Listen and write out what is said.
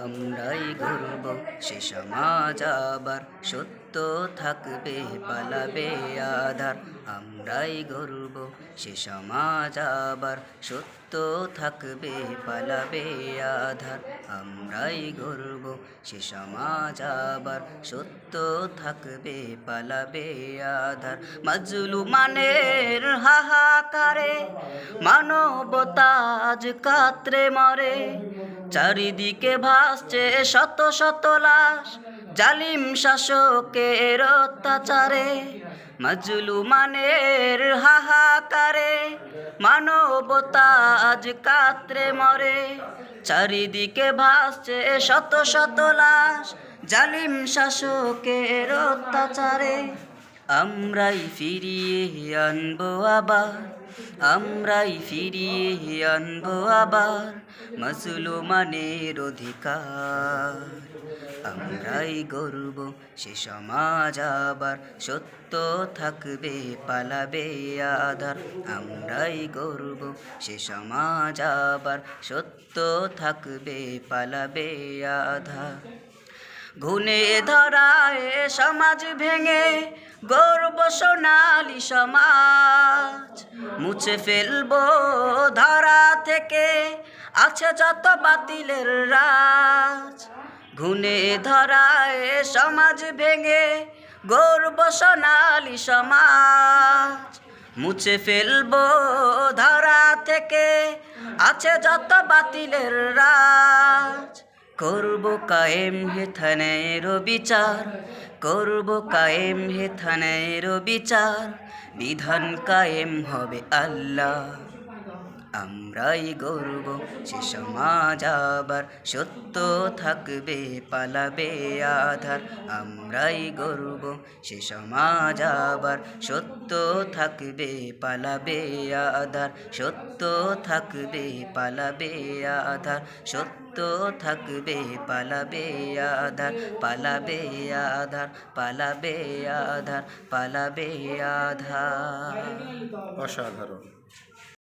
আমরাই গর্ব সে সমাজ আবার সত্য থাকবে, পালাবে আধার। আমরাই গর্ব সে সমাজ আবার সত্য থাকবে, পালাবে আধার। আমরাই গর্ব সে সমাজ আবার সত্য থাকবে, পালাবে আধার। মাজলু মানের হাহাকারে মানবতাজ কাত্রে মরে চারিদিকে ভাসছে শত শত লাশ। জালিম শাসকের অত্যাচারে মাজলু মানের হাহাকারে, মানবতা আজ কাত্রে মরে। চারিদিকে ভাসছে শত শত লাশ। জালিম শাসকের অত্যাচারে আমরাই ফিরিয়ে আনব আবার, আমরাই ফিরিয়ে আনব আবার মুসলমানের অধিকার। আমরাই গর্ব সে সমাজ আবার, সত্য থাকবে, পালাবে আধার। আমরাই গর্ব সে সমাজ আবার, সত্য থাকবে, পালাবে আধার। গুনে ধরায় সমাজ ভেঙে গর্ব সোনালি সমাজ। মুছে ফেলব ধরা থেকে, আছে যত বাতিলের রাজ। ঘুনে ধরায় সমাজ ভেঙে, গর্ব সোনালি সমাজ। মুছে ফেলব ধরা থেকে, আছে যত বাতিলের রাজ। করব কায়েম হে থানের বিচার করব কায়েম হে থানের বিচার বিধান কায়েম হবে আল্লাহ। আমরাই গর্ব, সে সমাজ আবার সত্য থাকবে, পালাবে আধার। আমরাই গর্ব, সে সমাজ আবার সত্য থাকবে, পালাবে আধার। সত্য থাকবে, পালাবে আধার। সত্য থাকবে, পালাবে আধার। পালাবে আধার পালাবে আধার পালাবে আধার। অসাধারণ।